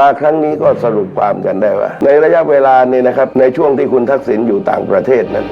มาครั้งนี้ก็สรุปความกันได้ว่า ในระยะเวลาเนี่ยนะครับ ในช่วงที่คุณทักษิณอยู่ต่างประเทศนั้น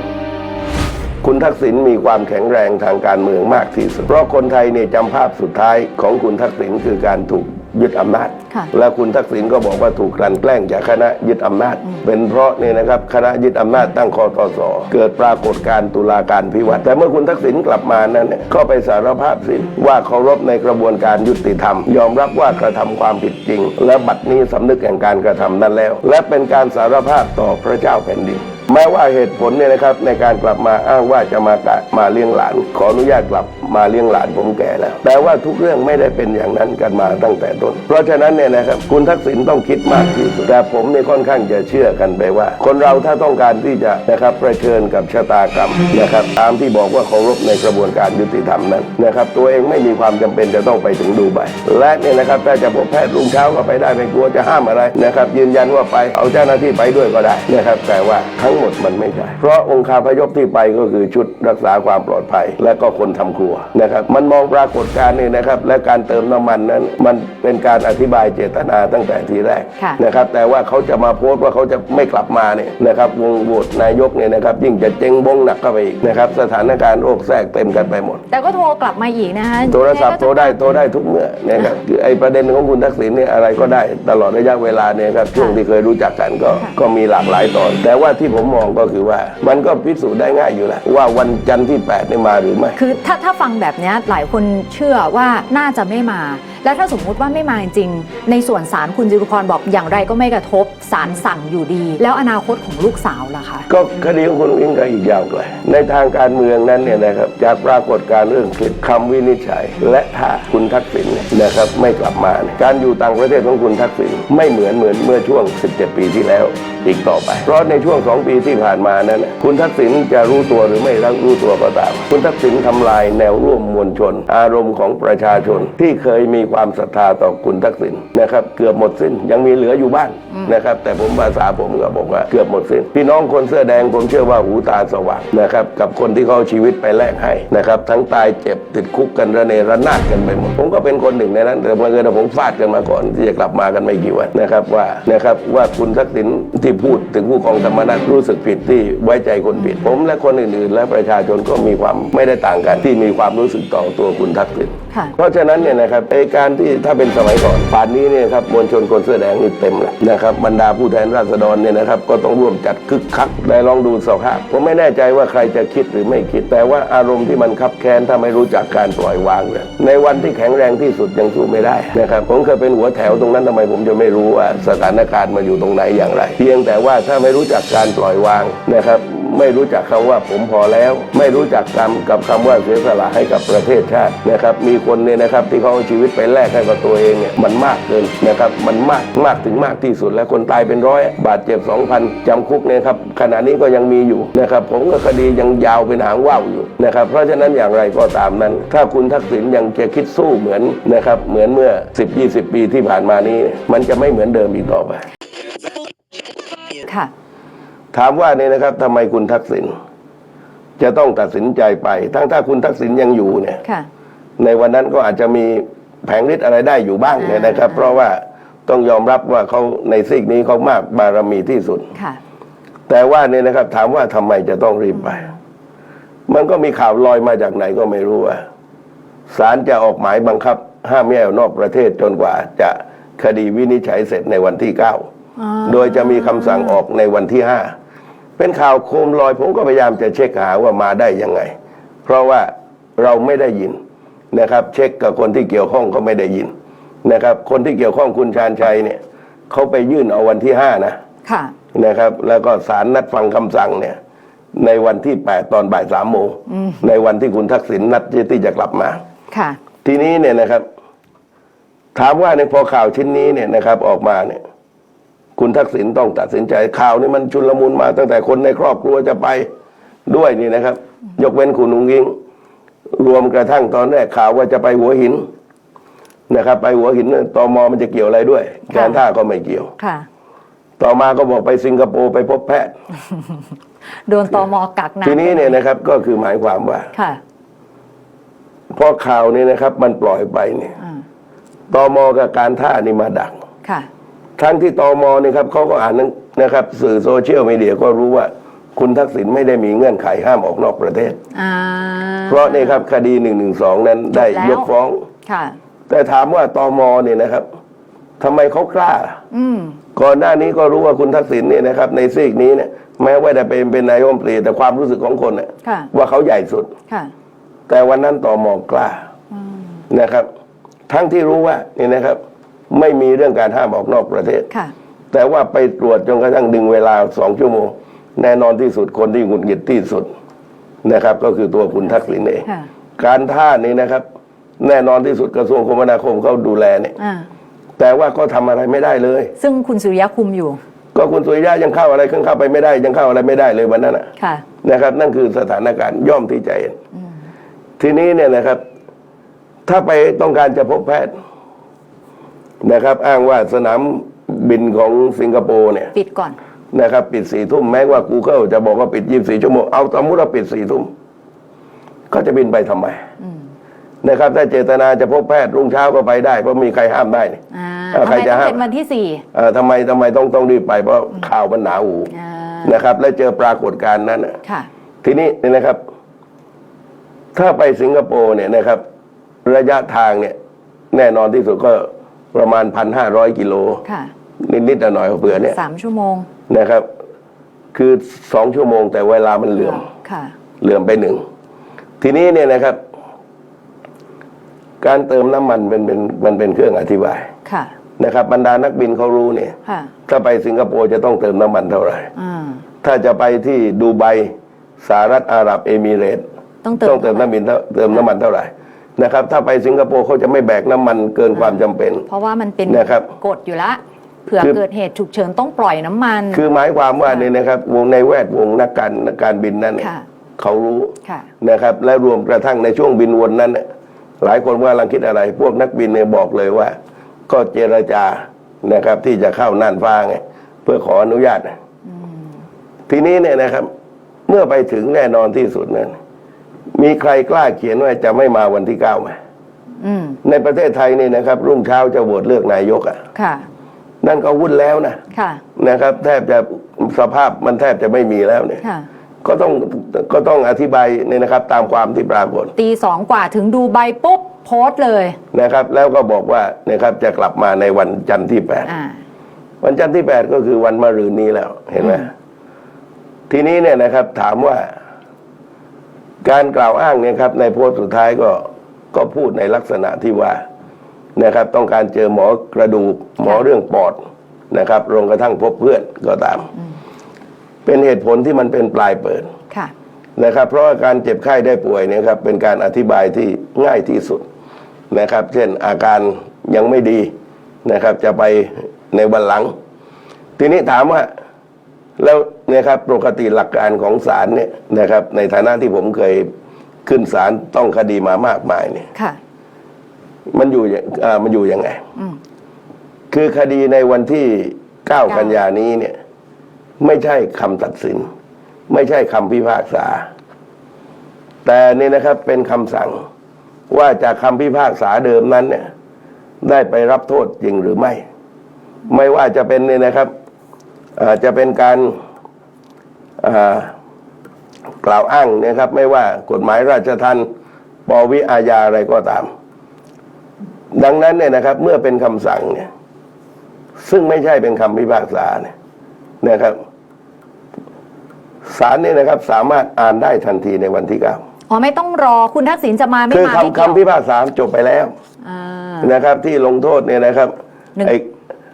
คุณทักษิณมีความแข็งแรงทางการเมืองมากที่สุด เพราะคนไทยเนี่ยจำภาพสุดท้ายของคุณทักษิณคือการถูก ยึดอำนาจค่ะและคุณทักษิณก็บอกว่าถูกกลั่นแกล้งจากคณะยึดอำนาจ เป็นเพราะเนี่ยนะครับคณะยึดอำนาจตั้งคอตสเกิดปรากฏการณ์ตุลาการพิวัตรแต่เมื่อคุณทักษิณกลับมานั้นเนี่ยก็ไปสารภาพสิว่าเคารพในกระบวนการยุติธรรม ยอมรับว่ากระทำความผิดจริง และบัดนี้สำนึกแห่งการกระทำนั้นแล้ว และเป็นการสารภาพต่อพระเจ้าแผ่นดิน แม้ว่าเหตุผลเนี่ยนะครับในการกลับมาอ้างว่าจะมากะมาเลี้ยงหลาน ขออนุญาตกลับมาเลี้ยงหลานผมแก่แล้วแต่ว่าทุกเรื่องไม่ได้เป็นอย่างนั้นกันมาตั้งแต่ต้น เพราะฉะนั้นเนี่ยนะครับคุณทักษิณต้องคิดมากที่สุดแต่ผมเนี่ยค่อนข้างจะเชื่อกันไปว่า คนเราถ้าต้องการที่จะนะครับกระเชิญกับชะตากรรมนะครับตามที่บอกว่าเคารพในกระบวนการยุติธรรมนั้นนะครับตัวเองไม่มีความจำเป็นจะต้องไปถึงดูไบและเนี่ยนะครับถ้าจะพบแพทย์รุ่งเช้าก็ไปได้ไม่กลัวจะห้ามอะไรนะครับยืนยันว่าไปเอาเจ้าหน้าที่ไปด้วยก็ได้นะครับแต่ว่าทั้งหมดมันไม่ใช่ เพราะองค์คาพยพที่ไปก็คือชุดรักษาความปลอดภัย และก็คนทำครัวนะครับ มันมองปรากฏการณ์นี่นะครับ และการเติมน้ำมันนั้น มันเป็นการอธิบายเจตนาตั้งแต่ทีแรกค่ะนะครับ แต่ว่าเขาจะมาโพสต์ว่าเขาจะไม่กลับมาเนี่ยนะครับวงโหวตนายกเนี่ยนะครับ ยิ่งจะเจ๊งบงหนักเข้าไปอีกนะครับ สถานการณ์โรคแทรกเต็มกันไปหมด แต่ก็โทรกลับมาอีกนะคะโทรศัพท์โทรได้โทรได้ทุกเมื่อนะครับคือไอ้ประเด็นของคุณทักษิณเนี่ยอะไรก็ได้ตลอดระยะเวลาเนี่ยครับช่วงที่เคยรู้จักกันก็ค่ะก็มีหลากหลายตอน แต่ว่าที่ผมมองก็คือว่ามันก็พิสูจน์ได้ง่ายอยู่แล้วว่าวันจันทร์ที่8ได้มาหรือไม่ คือถ้าถ้าฟังแบบเนี้ยหลายคนเชื่อว่าน่าจะไม่มา และถ้าสมมุติว่าไม่มาจริง ในส่วนสารคุณจิรุพรบอกอย่างไรก็ไม่กระทบสารสั่งอยู่ดี แล้วอนาคตของลูกสาวล่ะคะก็คดีของคุณอิงก็อีกยาวไกลในทางการเมืองนั้นเนี่ยนะครับจากปรากฏการณ์เรื่องคลิปคำวินิจฉัย และถ้าคุณทักษิณเนี่ยนะครับไม่กลับมาเนี่ยการอยู่ต่างประเทศของคุณทักษิณไม่เหมือนเหมือนเมื่อช่วง 17 ปีที่แล้วอีกต่อไป เพราะในช่วง 2 ปีที่ผ่านมานั้นคุณทักษิณจะรู้ตัวหรือไม่รู้ตัวก็ตาม คุณทักษิณทำลายแนวร่วมมวลชน อารมณ์ของประชาชนที่เคยมีความศรัทธาต่อคุณทักษิณนะครับเกือบหมดสิ้นยังมีเหลืออยู่บ้างนะครับ แต่ผมภาษาผมก็บอกว่าเกือบหมดสิ้น พี่น้องคนเสื้อแดงผมเชื่อว่าหูตาสว่างนะครับกับคนที่เขาเอาชีวิตไปแลกให้นะครับทั้งตายเจ็บติดคุกกันระเนระนาดกันไปหมดผมก็เป็นคนหนึ่งในนั้น แต่เมื่อเกิดผมฟาดกันมาก่อนที่จะกลับมากันไม่กี่วันนะครับว่านะครับว่าคุณทักษิณที่พูดถึงผู้กองธรรมนัฐรู้สึกผิดที่ไว้ใจคนผิด ผมและคนอื่นๆ และประชาชนก็มีความไม่ได้ต่างกันที่มีความรู้สึกต่อตัวคุณทักษิณค่ะเพราะฉะนั้นเนี่ยนะครับไอกการที่ถ้าเป็นสมัยก่อนป่านนี้เนี่ยครับมวลชนคนเสื้อแดงนี่เต็มเลยนะครับบรรดาผู้แทนราษฎรเนี่ยนะครับก็ต้องร่วมจัดคึกคักได้ลองดูสภาพผมไม่แน่ใจว่าใครจะคิดหรือไม่คิด แต่ว่าอารมณ์ที่มันคับแค้นถ้าไม่รู้จักการปล่อยวางเนี่ยในวันที่แข็งแรงที่สุดยังสู้ไม่ได้นะครับผมเคยเป็นหัวแถวตรงนั้นทำไมผมจะไม่รู้ว่าสถานการณ์มาอยู่ตรงไหนอย่างไร เพียงแต่ว่าถ้าไม่รู้จักการปล่อยวางนะครับไม่รู้จักคำว่าผมพอแล้ว ไม่รู้จักคำกับคำว่าเสียสละให้กับประเทศชาตินะครับมีคนเนี่ยนะครับที่เขาเอาชีวิตไปแลกให้กับตัวเองเนี่ยมันมากเกินนะครับมันมากมากถึงมากที่สุด แล้วคนตายเป็นร้อยบาดเจ็บ 2,000จำคุกเนี่ยครับขณะนี้ก็ยังมีอยู่นะครับผมก็คดียังยาวเป็นหางว่าวอยู่นะครับเพราะฉะนั้นอย่างไรก็ตามนั้น ถ้าคุณทักษิณยังจะคิดสู้เหมือนนะครับเหมือนเมื่อ 10-20 ปีที่ผ่านมานี้ มันจะไม่เหมือนเดิมอีกต่อไปค่ะถามว่าเนี่ยนะครับทำไมคุณทักษิณจะต้องตัดสินใจไป ทั้งถ้าคุณทักษิณยังอยู่เนี่ยค่ะในวันนั้นก็อาจจะมี แผงฤทธิ์อะไรได้อยู่บ้างเนี่ยนะครับอ่าเพราะว่าต้องยอมรับว่าเขาในซีกนี้เขามากบารมีที่สุด ค่ะ แต่ว่าเนี่ยนะครับ ถามว่าทำไมจะต้องรีบไป มันก็มีข่าวลอยมาจากไหนก็ไม่รู้ว่าศาลจะออกหมายบังคับ ห้ามไม่ให้ออกนอกประเทศจนกว่า จะคดีวินิจฉัยเสร็จในวันที่เก้าอ๋อโดยจะมีคำสั่งออกในวันที่ห้าเป็นข่าวโคมลอยผมก็พยายามจะเช็คหาว่ามาได้ยังไง เพราะว่าเราไม่ได้ยิน นะครับ เช็คกับคนที่เกี่ยวข้องก็ไม่ได้ยินนะครับ คนที่เกี่ยวข้องคุณชาญชัยเนี่ยเขาไปยื่นเอาวันที่ห้านะค่ะนะครับ แล้วก็ศาลนัดฟังคำสั่งเนี่ย ในวันที่แปดตอนบ่ายสามโมงในวันที่คุณทักษิณนัดที่จะกลับมาค่ะ ทีนี้เนี่ยนะครับ ถามว่าในพอข่าวชิ้นนี้เนี่ยนะครับ ออกมาเนี่ย คุณทักษิณต้องตัดสินใจข่าวนี้มันชุลมุนมาตั้งแต่คนในครอบครัวจะไปด้วยนี่นะครับ ยกเว้นคุณนุงยิง รวมกระทั่งตอนแรกข่าวว่าจะไปหัวหินนะครับ ไปหัวหินเนี่ยตมมันจะเกี่ยวอะไรด้วยการท่าก็ไม่เกี่ยวค่ะ ต่อมาก็บอกไปสิงคโปร์ไปพบแพทย์โดนตมกักนะทีนี้เนี่ยนะครับ ก็คือหมายความว่าค่ะพอข่าวนี้นะครับ มันปล่อยไปเนี่ยอ่าตมกับการท่านี่มาดักค่ะทั้งที่ตมเนี่ยครับเขาก็อ่านนะครับ สื่อโซเชียลมีเดียก็รู้ว่า คุณทักษิณไม่ได้มีเงื่อนไขห้ามออกนอกประเทศ อ่าเพราะนี่ครับคดีหนึ่งหนึ่งสองนั้นได้จบแล้วยกฟ้อง ค่ะ แต่ถามว่าตมเนี่ยนะครับทำไมเขากล้า อืม ก่อนหน้านี้ก็รู้ว่าคุณทักษิณเนี่ยนะครับในซีกนี้เนี่ยแม้ว่าจะเป็นเป็นนายกรัฐมนตรีแต่ความรู้สึกของคนเนี่ยค่ะ ว่าเขาใหญ่สุด ค่ะ แต่วันนั้นตมกล้านะครับ ทั้งที่รู้ว่านี่นะครับ ไม่มีเรื่องการห้ามออกนอกประเทศ ค่ะ แต่ว่าไปตรวจจนกระทั่งดึงเวลาสองชั่วโมง แน่นอนที่สุดคนที่หงุดหงิดที่สุดนะครับ ก็คือตัวคุณทักษิณเองค่ะการท่านี้นะครับ แน่นอนที่สุดกระทรวงคมนาคมเขาดูแลเนี่ยอ่าแต่ว่าก็ทำอะไรไม่ได้เลย ซึ่งคุณสุริยะคุมอยู่ ก็คุณสุริยะยังเข้าอะไรเครื่องเข้าไปไม่ได้ ยังเข้าอะไรไม่ได้เลยวันนั้นนะค่ะนะครับ นั่นคือสถานการณ์ย่อมที่จะเห็นทีนี้เนี่ยนะครับ ถ้าไปต้องการจะพบแพทย์นะครับ อ้างว่าสนามบินของสิงคโปร์เนี่ย ปิดก่อน นะครับปิดสี่ทุ่มแม้ว่า Google จะบอกว่าปิดยี่สี่ชั่วโมงเอาสมมติว่าปิดสี่ทุ่มก็จะบินไปทำไมนะครับถ้าเจตนาจะพบแพทย์รุ่งเช้าก็ไปได้เพราะมีใครห้ามได้นี่อ่าเอ่อทำใครไมจะต้องห้ามเป็นวันที่สี่เอ่อทำไมทำไมต้องต้องรีบไป เพราะข่าวมันหนาหูอ่านะครับ และเจอปรากฏการณ์นั้นน่ะค่ะทีนี้เนี่ยนะครับ ถ้าไปสิงคโปร์เนี่ยนะครับ ระยะทางเนี่ย แน่นอนที่สุดก็ประมาณพันห้าร้อยกิโลค่ะนิดๆหน่อยๆเผื่อเนี่ยสามชั่วโมง นะครับ คือสองชั่วโมงแต่เวลามันเหลื่อมค่ะ เหลื่อมไปหนึ่ง ทีนี้เนี่ยนะครับ การเติมน้ำมันเป็นเป็นมันเป็นเครื่องอธิบายค่ะนะครับบรรดานักบินเขารู้เนี่ยค่ะถ้าไปสิงคโปร์จะต้องเติมน้ำมันเท่าไหร่อ่าถ้าจะไปที่ดูไบสหรัฐอาหรับเอมิเรตส์ต้องเติมต้องเติมน้ำมันเท่าเติมน้ำมันเท่าไหร่นะครับ ถ้าไปสิงคโปร์เขาจะไม่แบกน้ำมันเกินความจำเป็น เพราะว่ามันเป็นนะครับกฎอยู่ละ เผื่อคือเกิดเหตุฉุกเฉินต้องปล่อยน้ำมัน คือหมายความว่าเนี่ยนะครับ วงในแวดวงนักการนักการบินนั้นเนี่ยค่ะเขารู้ค่ะนะครับ และรวมกระทั่งในช่วงบินวนนั้นเนี่ยหลายคนว่ากำลังคิดอะไร พวกนักบินเนี่ยบอกเลยว่า ก็เจรจานะครับ ที่จะเข้าน่านฟ้าไงเพื่อขออนุญาตทีนี้เนี่ยนะครับ เมื่อไปถึงแน่นอนที่สุดนั้นมีใครกล้าเขียนว่าจะไม่มาวันที่เก้าไหมอืมในประเทศไทยนี่นะครับ รุ่งเช้าจะโหวตเลือกนายกอะค่ะ นั่นก็วุ่นแล้วนะค่ะนะครับ แทบจะสภาพมันแทบจะไม่มีแล้วเนี่ยค่ะก็ต้องก็ต้องอธิบายเนี่ยนะครับ ตามความที่ปรากฏ ตีสองกว่าถึงดูใบปุ๊บโพสต์เลยนะครับ แล้วก็บอกว่านะครับจะกลับมาในวันจันทร์ที่แปดอ่าวันจันทร์ที่แปดก็คือวันมะรืนนี้แล้ว เห็นไหมทีนี้เนี่ยนะครับ ถามว่า การกล่าวอ้างเนี่ยครับ ในโพสต์สุดท้ายก็ก็พูดในลักษณะที่ว่า นะครับ ต้องการเจอหมอกระดูกหมอเรื่องปอดนะครับรวมกระทั่งพบเพื่อนก็ตาม เป็นเหตุผลที่มันเป็นปลายเปิดค่ะนะครับ เพราะว่าการเจ็บไข้ได้ป่วยเนี่ยครับเป็นการอธิบายที่ง่ายที่สุดนะครับ เช่นอาการยังไม่ดีนะครับ จะไปในวันหลัง ทีนี้ถามว่าแล้วเนี่ยครับปกติหลักการของศาลเนี่ยนะครับ ในฐานะที่ผมเคยขึ้นศาลต้องคดีมามากมายเนี่ยค่ะ มันอยู่อย่างอ่ามันอยู่ยังไง อืม คือคดีในวันที่ 9 กันยานี้เนี่ย ไม่ใช่คำตัดสิน ไม่ใช่คำพิพากษา แต่นี่นะครับเป็นคำสั่งว่าจากคำพิพากษาเดิมนั้นเนี่ย ได้ไปรับโทษจริงหรือไม่ ไม่ว่าจะเป็นเนี่ยนะครับอ่าจะเป็นการอ่ากล่าวอ้างเนะครับ ไม่ว่ากฎหมายราชทัณฑ์ปวิอาญาอะไรก็ตาม ดังนั้นเนี่ยนะครับ เมื่อเป็นคำสั่งเนี่ย ซึ่งไม่ใช่เป็นคำพิพากษาเนี่ยนะครับศาลเนี่ยนะครับ สามารถอ่านได้ทันทีในวันที่เก้าอ๋อไม่ต้องรอคุณทักษิณจะมาไม่คือมาคำไม่เกี่ยวคำพิพากษาจบไปแล้วอ่านะครับ ที่ลงโทษเนี่ยนะครับหนึ่งไอ้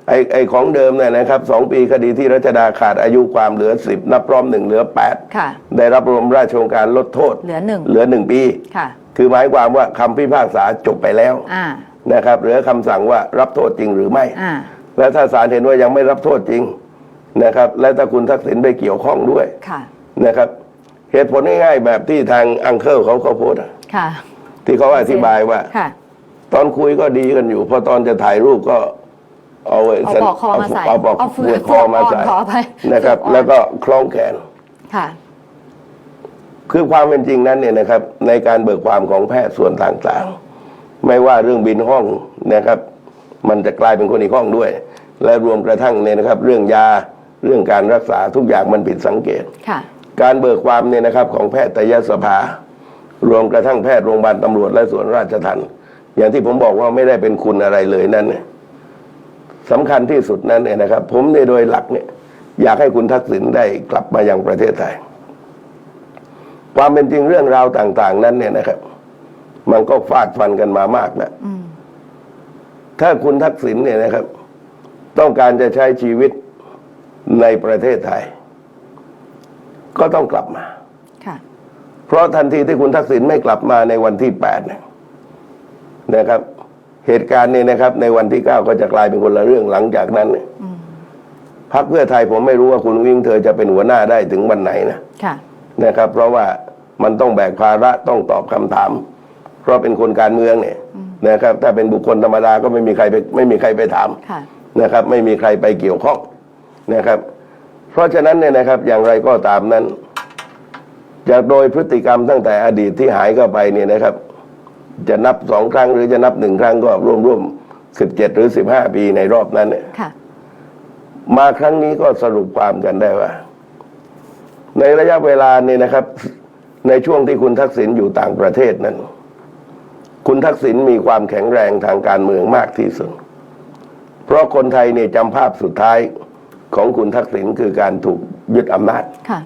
ไอ้ไอ้ของเดิมเนี่ยนะครับสองปีคดีที่รัชดาขาดอายุความเหลือสิบนับพร้อมหนึ่งเหลือแปดค่ะได้รับรมราชโองการลดโทษ เหลือหนึ่งเหลือหนึ่งปีค่ะคือหมายความว่าคำพิพากษาจบไปแล้วอ่า นะครับเหลือคำสั่งว่ารับโทษจริงหรือไม่อ่าและถ้าศาลเห็นว่ายังไม่รับโทษจริงนะครับ และถ้าคุณทักษิณไปเกี่ยวข้องด้วยค่ะนะครับ เหตุผลง่ายๆแบบที่ทางอังเคิลเขาก็โพสต์อะค่ะที่เขาอธิบายว่าค่ะตอนคุยก็ดีกันอยู่ พอตอนจะถ่ายรูปก็เอาไอ้เอาสันปลอกคอมาใส่เอาปลอกเอาเฟือกคอมาใส่ขออภัยนะครับเฟือกอ่อนแล้วก็คล้องแขนค่ะ คือความเป็นจริงนั้นเนี่ยนะครับ ในการเบิกความของแพทย์ส่วนต่างๆ ไม่ว่าเรื่องบินห้องนะครับ มันจะกลายเป็นคนอีกห้องด้วย และรวมกระทั่งเนี่ยนะครับ เรื่องยาเรื่องการรักษาทุกอย่างมันผิดสังเกตค่ะการเบิกความเนี่ยนะครับของแพทยสภา รวมกระทั่งแพทย์โรงพยาบาลตำรวจและส่วนราชทัณฑ์อย่างที่ผมบอกว่าไม่ได้เป็นคุณอะไรเลยนั่นเนี่ยสำคัญที่สุดนั้นเนี่ยนะครับ ผมในยโดยหลักเนี่ย อยากให้คุณทักษิณได้กลับมายังประเทศไทย ความเป็นจริงเรื่องราวต่าง ๆ นั้นเนี่ยนะครับ มันก็ฟาดฟันกันมามากแล้วอืมถ้าคุณทักษิณเนี่ยนะครับ ต้องการจะใช้ชีวิตในประเทศไทย ก็ต้องกลับมาค่ะเพราะทันทีที่คุณทักษิณไม่กลับมาในวันที่แปดเนี่ยนะครับ เหตุการณ์นี้นะครับ ในวันที่เก้าก็จะกลายเป็นคนละเรื่องหลังจากนั้นเนี่ยอืมพรรคเพื่อไทยผมไม่รู้ว่าคุณวิ่งเธอจะเป็นหัวหน้าได้ถึงวันไหนนะค่ะนะครับ เพราะว่ามันต้องแบกภาระต้องตอบคำถาม เพราะเป็นคนการเมืองเนี่ยนะครับ ถ้าเป็นบุคคลธรรมดาก็ไม่มีใครไปไม่มีใครไปถามค่ะนะครับ ไม่มีใครไปเกี่ยวข้องนะครับ เพราะฉะนั้นเนี่ยนะครับ อย่างไรก็ตามนั้นจากโดยพฤติกรรมตั้งแต่อดีตที่หายเข้าไปเนี่ยนะครับ จะนับสองครั้งหรือจะนับหนึ่งครั้งก็ร่วมร่วมสิบเจ็ดหรือสิบห้าปีในรอบนั้นเนี่ยค่ะมาครั้งนี้ก็สรุปความกันได้ว่า ในระยะเวลานี้นะครับ ในช่วงที่คุณทักษิณอยู่ต่างประเทศนั้น คุณทักษิณมีความแข็งแรงทางการเมืองมากที่สุด เพราะคนไทยเนี่ยจำภาพสุดท้ายของคุณทักษิณคือการถูกยึดอำนาจค่ะ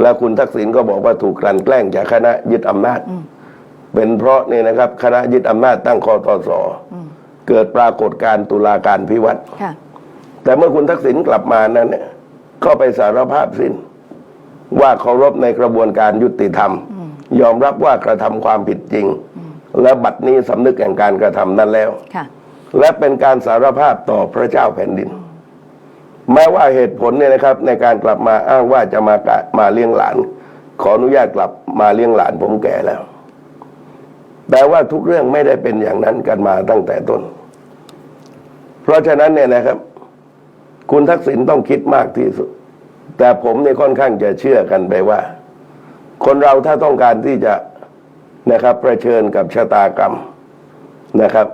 แล้วคุณทักษิณก็บอกว่าถูกกลั่นแกล้งจากคณะยึดอำนาจอืมเป็นเพราะเนี่ยนะครับคณะยึดอำนาจตั้งคอตสอืมเกิดปรากฏการณ์ตุลาการพิวัตรค่ะแต่เมื่อคุณทักษิณกลับมานั้นเนี่ยก็ไปสารภาพสิ้น ว่าเคารพในกระบวนการยุติธรรม ยอมรับว่ากระทำความผิดจริง และบัดนี้สำนึกแห่งการกระทำนั้นแล้วค่ะและเป็นการสารภาพต่อพระเจ้าแผ่นดิน แม้ว่าเหตุผลเนี่ยนะครับ ในการกลับมาอ้างว่าจะมากะมาเลี้ยงหลาน ขออนุญาตกลับมาเลี้ยงหลานผมแก่แล้ว แต่ว่าทุกเรื่องไม่ได้เป็นอย่างนั้นกันมาตั้งแต่ต้น เพราะฉะนั้นเนี่ยนะครับ คุณทักษิณต้องคิดมากที่สุด แต่ผมเนี่ยค่อนข้างจะเชื่อกันไปว่า คนเราถ้าต้องการที่จะ นะครับเผชิญกับชะตากรรมนะครับ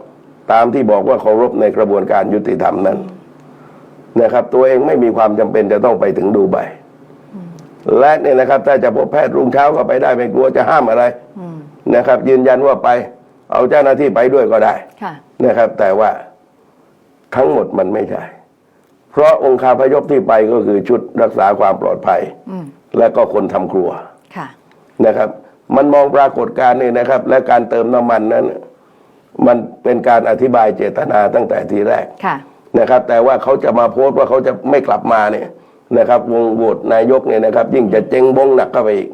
ตามที่บอกว่าเคารพในกระบวนการยุติธรรมนั้นนะครับ ตัวเองไม่มีความจำเป็นจะต้องไปถึงดูไบและเนี่ยนะครับ ถ้าจะพบแพทย์รุ่งเช้าก็ไปได้ไม่กลัวจะห้ามอะไรอืมนะครับ ยืนยันว่าไป เอาเจ้าหน้าที่ไปด้วยก็ได้ค่ะนะครับ แต่ว่าทั้งหมดมันไม่ใช่ เพราะองค์คาพยพที่ไปก็คือชุดรักษาความปลอดภัยอืมและก็คนทำครัวค่ะนะครับ มันมองปรากฏการณ์นี่นะครับ และการเติมน้ำมันนั้น มันเป็นการอธิบายเจตนาตั้งแต่ทีแรกค่ะนะครับ แต่ว่าเขาจะมาโพสต์ว่าเขาจะไม่กลับมาเนี่ยนะครับ วงโหวตนายกเนี่ยนะครับ ยิ่งจะเจ๊งบงหนักเข้าไปอีก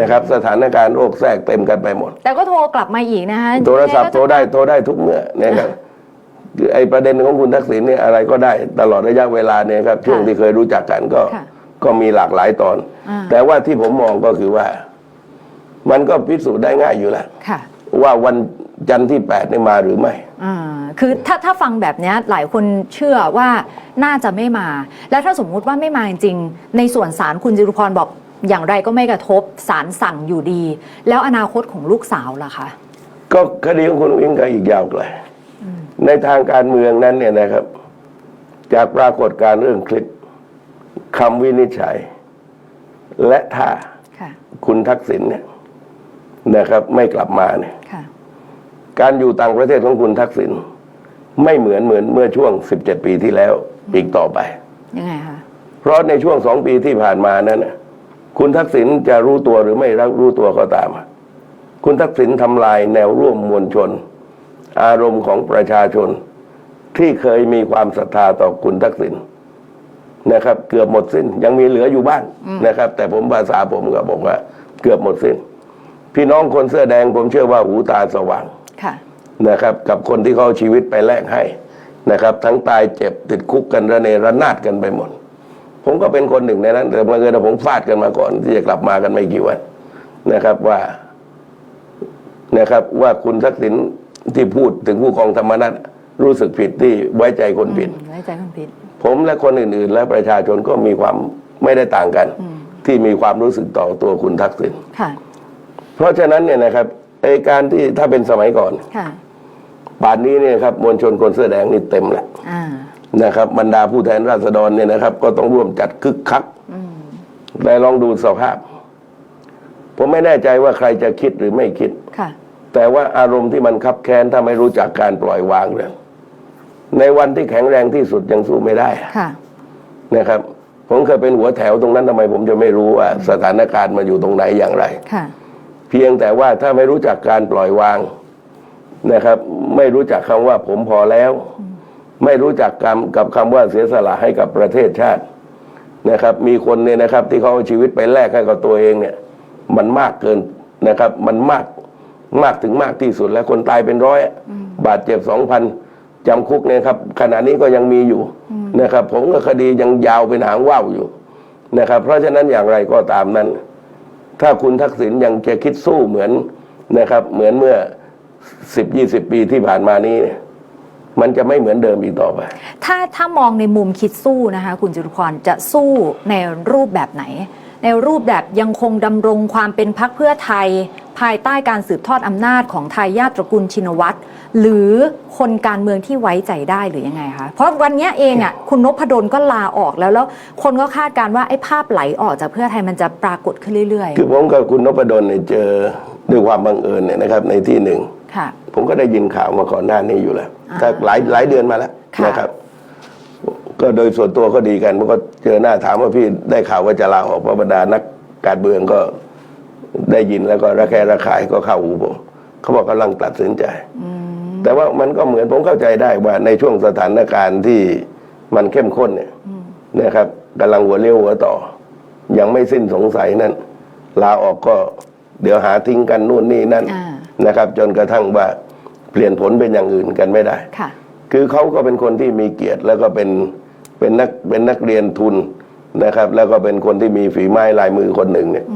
นะครับ สถานการณ์โรคแทรกเต็มกันไปหมด แต่ก็โทรกลับมาอีกนะคะโทรศัพท์โทรได้โทรได้ทุกเมื่อนะครับคือไอ้ประเด็นของคุณทักษิณเนี่ยอะไรก็ได้ตลอดระยะเวลาเนี่ยครับช่วงที่เคยรู้จักกันก็ค่ะก็มีหลากหลายตอนอ่าแต่ว่าที่ผมมองก็คือว่า มันก็พิสูจน์ได้ง่ายอยู่แล้วค่ะ ว่าวันจันทร์ที่แปดนี่มาหรือไม่อ่าคือถ้าถ้าฟังแบบเนี้ยหลายคนเชื่อว่าน่าจะไม่มา แล้วถ้าสมมุติว่าไม่มาจริงๆในส่วนสารคุณจิรุพรบอกอย่างไรก็ไม่กระทบสารสั่งอยู่ดี แล้วอนาคตของลูกสาวล่ะคะก็คดีของคุณวิ่งก็อีกยาวไกลในทางการเมืองนั้นเนี่ยนะครับ จากปรากฏการณ์เรื่องคลิปคำวินิจฉัย และถ้าค่ะคุณทักษิณเนี่ย นะครับ ไม่กลับมาเนี่ยค่ะการอยู่ต่างประเทศของคุณทักษิณไม่เหมือนเหมือนเมื่อช่วง 17 ปีที่แล้วอีกต่อไปยังไงคะเพราะในช่วงสองปีที่ผ่านมานั้นน่ะคุณทักษิณจะรู้ตัวหรือไม่รู้ตัวก็ตาม คุณทักษิณทำลายแนวร่วมมวลชน อารมณ์ของประชาชน ที่เคยมีความศรัทธาต่อคุณทักษิณนะครับ เกือบหมดสิ้น ยังมีเหลืออยู่บ้างนะครับ แต่ผมภาษาผมก็บอกว่า เกือบหมดสิ้น พี่น้องคนเสื้อแดงผมเชื่อว่าหูตาสว่างค่ะนะครับกับคนที่เขาเอาชีวิตไปแลกให้นะครับ ทั้งตายเจ็บติดคุกกันระเนระนาดกันไปหมด ผมก็เป็นคนหนึ่งในนั้น แต่บังเอิญว่าผมฟาดกันมาก่อน ที่จะกลับมากันไม่กี่วันนะครับว่านะครับว่าคุณทักษิณที่พูดถึงผู้กองธรรมนัฐรู้สึกผิดที่ไว้ใจคนผิดไว้ใจคนผิด ผมและคนอื่น ๆ และประชาชนก็มีความไม่ได้ต่างกัน ที่มีความรู้สึกต่อตัวคุณทักษิณค่ะ เพราะฉะนั้นเนี่ยนะครับไอการที่ถ้าเป็นสมัยก่อนค่ะป่านนี้เนี่ยครับมวลชนคนเสื้อแดงนี่เต็มแหละอ่านะครับบรรดาผู้แทนราษฎรเนี่ยนะครับ ก็ต้องร่วมจัดคึกคักแต่ลองดูสภาพ ผมไม่แน่ใจว่าใครจะคิดหรือไม่คิด ค่ะ แต่ว่าอารมณ์ที่มันคับแค้นถ้าไม่รู้จักการปล่อยวางเนี่ยในวันที่แข็งแรงที่สุดยังสู้ไม่ได้ค่ะ นะครับ ผมเคยเป็นหัวแถวตรงนั้นทำไม ผมจะไม่รู้ว่าสถานการณ์มาอยู่ตรงไหนอย่างไร ค่ะ เพียงแต่ว่าถ้าไม่รู้จักการปล่อยวางนะครับ ไม่รู้จักคำว่าผมพอแล้ว ไม่รู้จักคำกับคำว่าเสียสละให้กับประเทศชาตินะครับ มีคนเนี่ยนะครับ ที่เขาเอาชีวิตไปแลกให้กับตัวเองเนี่ย มันมากเกินนะครับ มันมากมากถึงมากที่สุดแล้วคนตายเป็นร้อยบาดเจ็บสองพันจำคุกเนี่ยครับ ขณะนี้ก็ยังมีอยู่นะครับ ผมก็คดียังยาวเป็นหางว่าวอยู่นะครับ เพราะฉะนั้นอย่างไรก็ตามนั้น ถ้าคุณทักษิณยังจะคิดสู้เหมือนนะครับ เหมือนเมื่อสิบยี่สิบปีที่ผ่านมานี้ มันจะไม่เหมือนเดิมอีกต่อไป ถ้าถ้ามองในมุมคิดสู้นะคะ คุณจุลพรจะสู้ในรูปแบบไหน ในรูปแบบยังคงดำรงความเป็นพักเพื่อไทย ภายใต้การสืบทอดอำนาจของทายาทตระกูลชินวัตรหรือคนการเมืองที่ไว้ใจได้หรือยังไงคะเพราะวันเนี้ยเองอะคุณนพดลก็ลาออกแล้วแล้วคนก็คาดการณ์ว่าไอ้ภาพไหลออกจากเพื่อไทยมันจะปรากฏขึ้นเรื่อยคือผมกับคุณนพดลเนี่ยเจอด้วยความบังเอิญเนี่ยนะครับในที่หนึ่งๆค่ะผมก็ได้ยินข่าวมาก่อนหน้านี้อยู่แล้วอ่าก็หลายหลายเดือนมาแล้วค่ะนะครับ ก็โดยส่วนตัวก็ดีกันมันก็เจอหน้าถามว่าพี่ได้ข่าวว่าจะลาออกเพราะบรรดานักการเมืองก็ ได้ยินแล้วก็ระแคะระคายก็เข้าหูผมเขาบอกกำลังตัดสินใจ แต่ว่ามันก็เหมือนผมเข้าใจได้ว่าในช่วงสถานการณ์ที่มันเข้มข้นเนี่ยนะครับกำลังหัวเลี้ยวหัวต่อ ยังไม่สิ้นสงสัยนั้นลาออกก็เดี๋ยวหาทิ้งกันนู่นนี่นั่นอ่านะครับ จนกระทั่งว่าเปลี่ยนผลเป็นอย่างอื่นกันไม่ได้ค่ะคือเขาก็เป็นคนที่มีเกียรติแล้วก็เป็นเป็นนักเป็นนักเรียนทุนนะครับ แล้วก็เป็นคนที่มีฝีไม้ลายมือคนหนึ่งเนี่ยเพ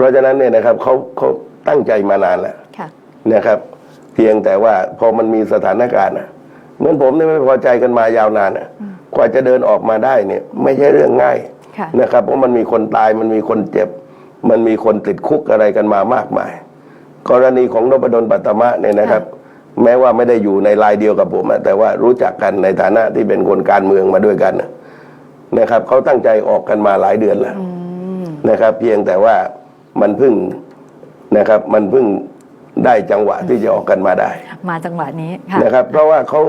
ราะฉะนั้นเนี่ยนะครับเขาเขาตั้งใจมานานแล้วค่ะนะครับ เพียงแต่ว่าพอมันมีสถานการณ์อะเหมือนผมเนี่ยไม่พอใจกันมายาวนานอะกว่าจะเดินออกมาได้เนี่ย ไม่ใช่เรื่องง่ายค่ะนะครับ เพราะมันมีคนตายมันมีคนเจ็บ มันมีคนติดคุกอะไรกันมามากมาย กรณีของนพดลปัตตมะเนี่ยนะครับ แม้ว่าไม่ได้อยู่ในลายเดียวกับผมอะแต่ว่ารู้จักกันในฐานะที่เป็นคนการเมืองมาด้วยกันน่ะนะครับเขาตั้งใจออกกันมาหลายเดือนแล้วนะครับ เพียงแต่ว่า มันเพึ่งนะครับ มันเพึ่งได้จังหวะที่จะออกกันมาได้ มาจังหวะนี้ค่ะนะครับ เพราะว่าเขา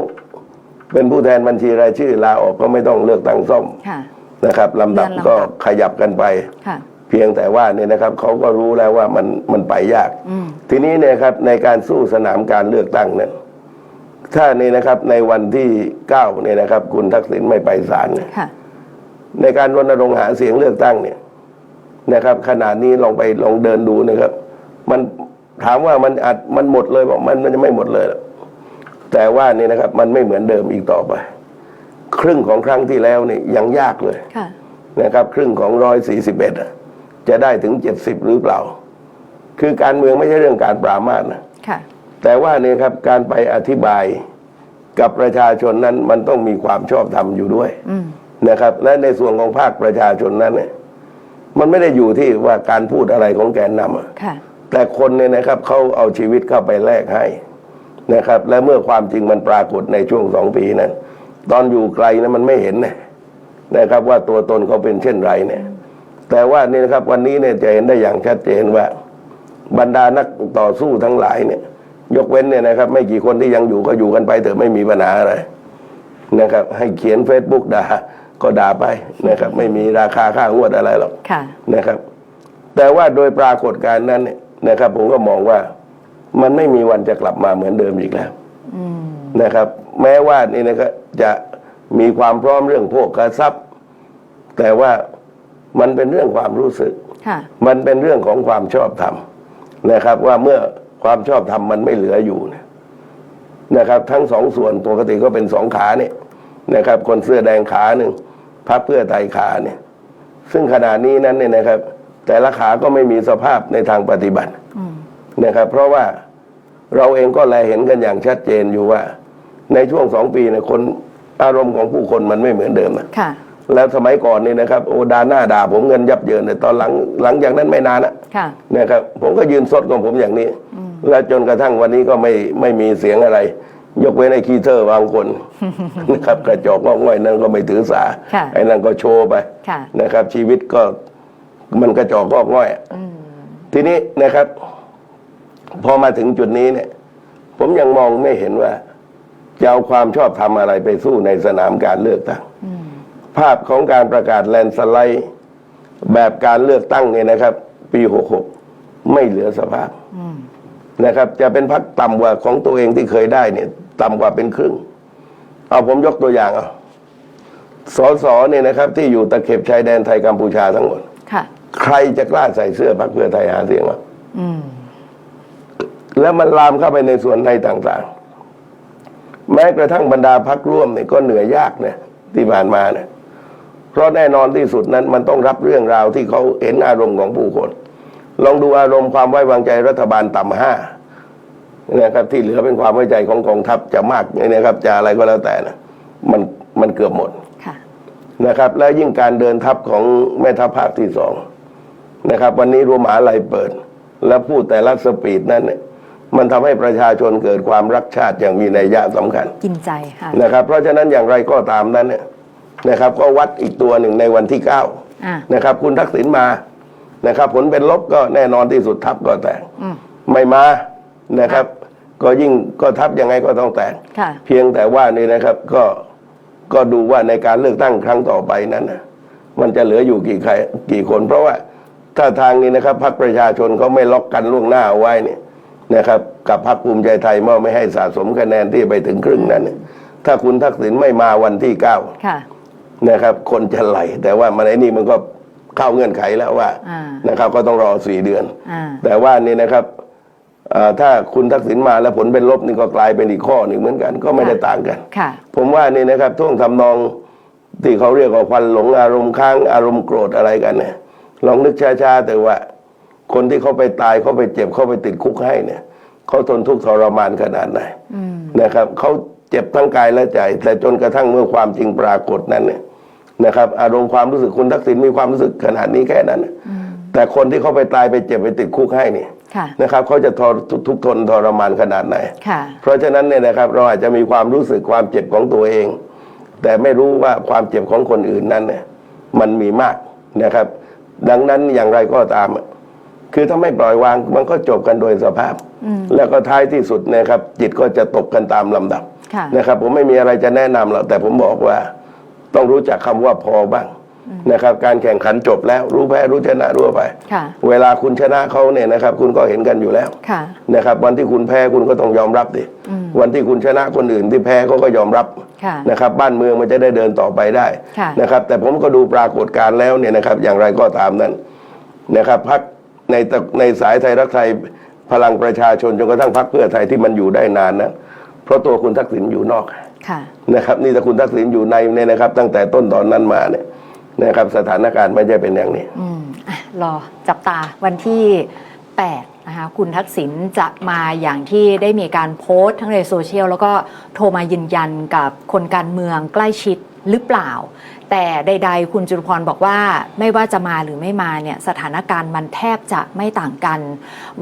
เป็นผู้แทนบัญชีรายชื่อลาออกก็ไม่ต้องเลือกตั้งซ่อมค่ะ นะครับลำดับเลื่อนลำดับ ก็ขยับกันไป ค่ะ เพียงแต่ว่าเนี่ยนะครับเขาก็รู้แล้วว่ามันมันไปยาก อืม ทีนี้เนี่ยครับในการสู้สนามการเลือกตั้งเนี่ยถ้านี่นะครับในวันที่เก้าเนี่ยนะครับ คุณทักษิณไม่ไปศาลเนี่ยค่ะ ในการรณรงค์หาเสียงเลือกตั้งเนี่ย นะครับ ขนาดนี้ลองไปลองเดินดูนะครับ มันถามว่ามันอาจมันหมดเลยบอกมันมันจะไม่หมดเลยหรอกแต่ว่านี่นะครับ มันไม่เหมือนเดิมอีกต่อไป ครึ่งของครั้งที่แล้วนี่ยังยากเลยค่ะนะครับ ครึ่งของร้อยสี่สิบเอ็ดจะได้ถึงเจ็ดสิบหรือเปล่า คือการเมืองไม่ใช่เรื่องการปรามาสนะค่ะแต่ว่าเนี่ยครับการไปอธิบายกับประชาชนนั้นมันต้องมีความชอบธรรมอยู่ด้วยอืมนะครับ และในส่วนของภาคประชาชนนั้นเนี่ย มันไม่ได้อยู่ที่ว่าการพูดอะไรของแกนนำอะค่ะ แต่คนเนี่ยนะครับเขาเอาชีวิตเข้าไปแลกให้นะครับ และเมื่อความจริงมันปรากฏในช่วงสองปีนั้นตอนอยู่ไกลนะมันไม่เห็นนะนะครับว่าตัวตนเขาเป็นเช่นไรเนี่ย แต่ว่านี่นะครับวันนี้เนี่ยจะเห็นได้อย่างชัดเจนว่า บรรดานักต่อสู้ทั้งหลายเนี่ย ยกเว้นเนี่ยนะครับ ไม่กี่คนที่ยังอยู่ก็อยู่กันไปเถอะไม่มีปัญหาอะไรนะครับ ให้เขียนเฟซบุ๊กด่า ก็ด่าไปนะครับ ไม่มีราคาค่างวดอะไรหรอกค่ะ นะครับ แต่ว่าโดยปรากฏการณ์นั้นเนี่ยนะครับ ผมก็มองว่ามันไม่มีวันจะกลับมาเหมือนเดิมอีกแล้วนะครับ แม้ว่านี่นะครับจะมีความพร้อมเรื่องพวกกระซับแต่ว่ามันเป็นเรื่องความรู้สึกค่ะมันเป็นเรื่องของความชอบธรรมนะครับ ว่าเมื่อความชอบธรรมมันไม่เหลืออยู่เนี่ยนะครับ ทั้งสองส่วนปกติก็เป็นสองขาเนี่ยนะครับ คนเสื้อแดงขาหนึ่ง พักเพื่อไทยขาเนี่ย ซึ่งขณะนี้นั้นเนี่ยนะครับ แต่ละขาก็ไม่มีสภาพในทางปฏิบัตินะครับ เพราะว่าเราเองก็แลเห็นกันอย่างชัดเจนอยู่ว่า ในช่วงสองปีเนี่ยคนอารมณ์ของผู้คนมันไม่เหมือนเดิมนะค่ะแล้วสมัยก่อนนี่นะครับโอ้ด่าหน้าด่าผมเงินยับเยินแต่ตอนหลังหลังจากนั้นไม่นานนะค่ะนะครับ ผมก็ยืนสดของผมอย่างนี้ แล้วจนกระทั่งวันนี้ก็ไม่ไม่มีเสียงอะไร ยกเว้นไอ้คีเตอร์บางคนนะครับกระจอกงอกง่อยนั่นก็ไม่ถือสา ค่ะไอ้นั่นก็โชว์ไปค่ะ นะครับ ชีวิตก็มันกระจอกงอกง่อย อืมทีนี้นะครับ พอมาถึงจุดนี้เนี่ย ผมยังมองไม่เห็นว่า จะเอาความชอบทำอะไรไปสู้ในสนามการเลือกตั้ง อืมภาพของการประกาศแลนด์สไลด์ แบบการเลือกตั้งเนี่ยนะครับ ปี 66 ไม่เหลือสภาพ อืม นะครับ จะเป็นพักต่ำกว่าของตัวเองที่เคยได้เนี่ย ต่ำกว่าเป็นครึ่ง เอาผมยกตัวอย่างเอาสอสอเนี่ยนะครับ ที่อยู่ตะเข็บชายแดนไทยกัมพูชาทั้งหมดค่ะใครจะกล้าใส่เสื้อพรรคเพื่อไทยหาเสียงวะอืมแล้วมันลามเข้าไปในส่วนในต่างๆ แม้กระทั่งบรรดาพักร่วมเนี่ยก็เหนื่อยยากเนี่ยที่ผ่านมาเนี่ยเพราะแน่นอนที่สุดนั้นมันต้องรับเรื่องราวที่เขาเห็นอารมณ์ของผู้คน ลองดูอารมณ์ความไว้วางใจรัฐบาลต่ำห้านะครับที่เหลือเป็นความไว้ใจของกองทัพจะมากนะครับจะอะไรก็แล้วแต่นะมันมันเกือบหมดค่ะนะครับ และยิ่งการเดินทัพของแม่ทัพภาคที่สองนะครับ วันนี้รวมหาลัยเปิด และพูดแต่ละสปีดนั้นเนี่ยมันทำให้ประชาชนเกิดความรักชาติอย่างมีนัยยะสำคัญ กินใจค่ะนะครับ เพราะฉะนั้นอย่างไรก็ตามนั้นเนี่ยนะครับ ก็วัดอีกตัวหนึ่งในวันที่เก้าอะนะครับ คุณทักษิณมา นะครับ ผลเป็นลบก็แน่นอนที่สุดทัพก็แตกอืมไม่มานะครับ ก็ยิ่งก็ทัพยังไงก็ต้องแตกค่ะเพียงแต่ว่านี่นะครับก็ก็ดูว่าในการเลือกตั้งครั้งต่อไปนั้นนะมันจะเหลืออยู่กี่ใครกี่คน เพราะว่าถ้าทางนี้นะครับพรรคประชาชนเขาไม่ล็อกกันล่วงหน้าเอาไว้เนี่ยนะครับ กับพรรคภูมิใจไทยเมื่อไม่ให้สะสมคะแนนที่ไปถึงครึ่งนั้นเนี่ยถ้าคุณทักษิณไม่มาวันที่เก้าค่ะนะครับ คนจะไหลแต่ว่ามันไอ้นี่มันก็ เข้าเงื่อนไขแล้วว่าอ่านะครับก็ต้องรอสี่เดือนอ่าแต่ว่านี่นะครับเอ่อถ้าคุณทักษิณมาแล้วผลเป็นลบนี่ก็กลายเป็นอีกข้อหนึ่งเหมือนกัน ก็ไม่ได้ต่างกันค่ะผมว่านี่นะครับท่วงทำนองที่เขาเรียกว่าควันหลงอารมณ์ค้างอารมณ์โกรธอะไรกันเนี่ยลองนึกช้าๆแต่ว่า คนที่เขาไปตายเขาไปเจ็บเขาไปติดคุกให้เนี่ยเขาทนทุกข์ทรมานขนาดไหนอืมนะครับเขาเจ็บทั้งกายและใจ แต่จนกระทั่งเมื่อความจริงปรากฏนั้นเนี่ย นะครับ อารมณ์ความรู้สึกคุณทักษิณมีความรู้สึกขนาดนี้แค่นั้นน่ะแต่คนที่เขาไปตายไปเจ็บไปติดคุกให้นี่ค่ะนะครับเขาจะทรทุกข์ทนทรมานขนาดไหนค่ะเพราะฉะนั้นเนี่ยนะครับเราอาจจะมีความรู้สึกความเจ็บของตัวเอง แต่ไม่รู้ว่าความเจ็บของคนอื่นนั้นเนี่ยมันมีมากนะครับ ดังนั้นอย่างไรก็ตาม คือถ้าไม่ปล่อยวางมันก็จบกันโดยสภาพอืมแล้วก็ท้ายที่สุดนะครับ จิตก็จะตกกันตามลำดับค่ะนะครับ ผมไม่มีอะไรจะแนะนำหรอกแต่ผมบอกว่า ต้องรู้จักคำว่าพอบ้างนะครับ การแข่งขันจบแล้วรู้แพ้รู้ชนะรู้ไป ค่ะ เวลาคุณชนะเขาเนี่ยนะครับ คุณก็เห็นกันอยู่แล้วค่ะ นะครับ วันที่คุณแพ้คุณก็ต้องยอมรับดิอืมวันที่คุณชนะคนอื่นที่แพ้เขาก็ยอมรับค่ะนะครับ บ้านเมืองมันจะได้เดินต่อไปได้ค่ะ นะครับ แต่ผมก็ดูปรากฏการณ์แล้วเนี่ยนะครับ อย่างไรก็ตามนั้นนะครับพักในตะในสายไทยรักไทยพลังประชาชนจนกระทั่งพักเพื่อไทยที่มันอยู่ได้นานนะเพ ราะตัวคุณทักษิณอยู่นอกค่ะนะครับ นี่ถ้าคุณทักษิณอยู่ในเนี่ยนะครับ ตั้งแต่ต้นตอนนั้นมาเนี่ยนะครับ สถานการณ์ไม่ใช่เป็นอย่างนี้อืมอะรอจับตาวันที่8นะคะคุณทักษิณจะมาอย่างที่ได้มีการโพสต์ทั้งในโซเชียลแล้วก็โทรมายืนยันกับคนการเมืองใกล้ชิดหรือเปล่า แต่ใด ๆ คุณจุลพรบอกว่าไม่ว่าจะมาหรือไม่มาเนี่ยสถานการณ์มันแทบจะไม่ต่างกัน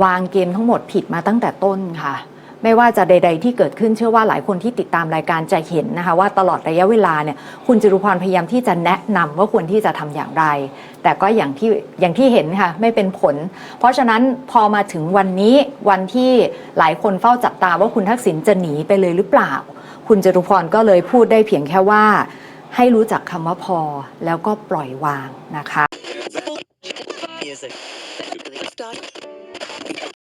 วางเกมทั้งหมดผิดมาตั้งแต่ต้นค่ะ ไม่ว่าจะใด ๆ ที่เกิดขึ้นเชื่อว่าหลายคนที่ติดตามรายการจะเห็นนะคะว่าตลอดระยะเวลาเนี่ยคุณจรุพรพยายามที่จะแนะนำว่าควรที่จะทำอย่างไร แต่ก็อย่างที่อย่างที่เห็นค่ะไม่เป็นผล เพราะฉะนั้นพอมาถึงวันนี้วันที่หลายคนเฝ้าจับตาว่าคุณทักษิณจะหนีไปเลยหรือเปล่า คุณจรุพรก็เลยพูดได้เพียงแค่ว่า ให้รู้จักคำว่าพอแล้วก็ปล่อยวางนะคะ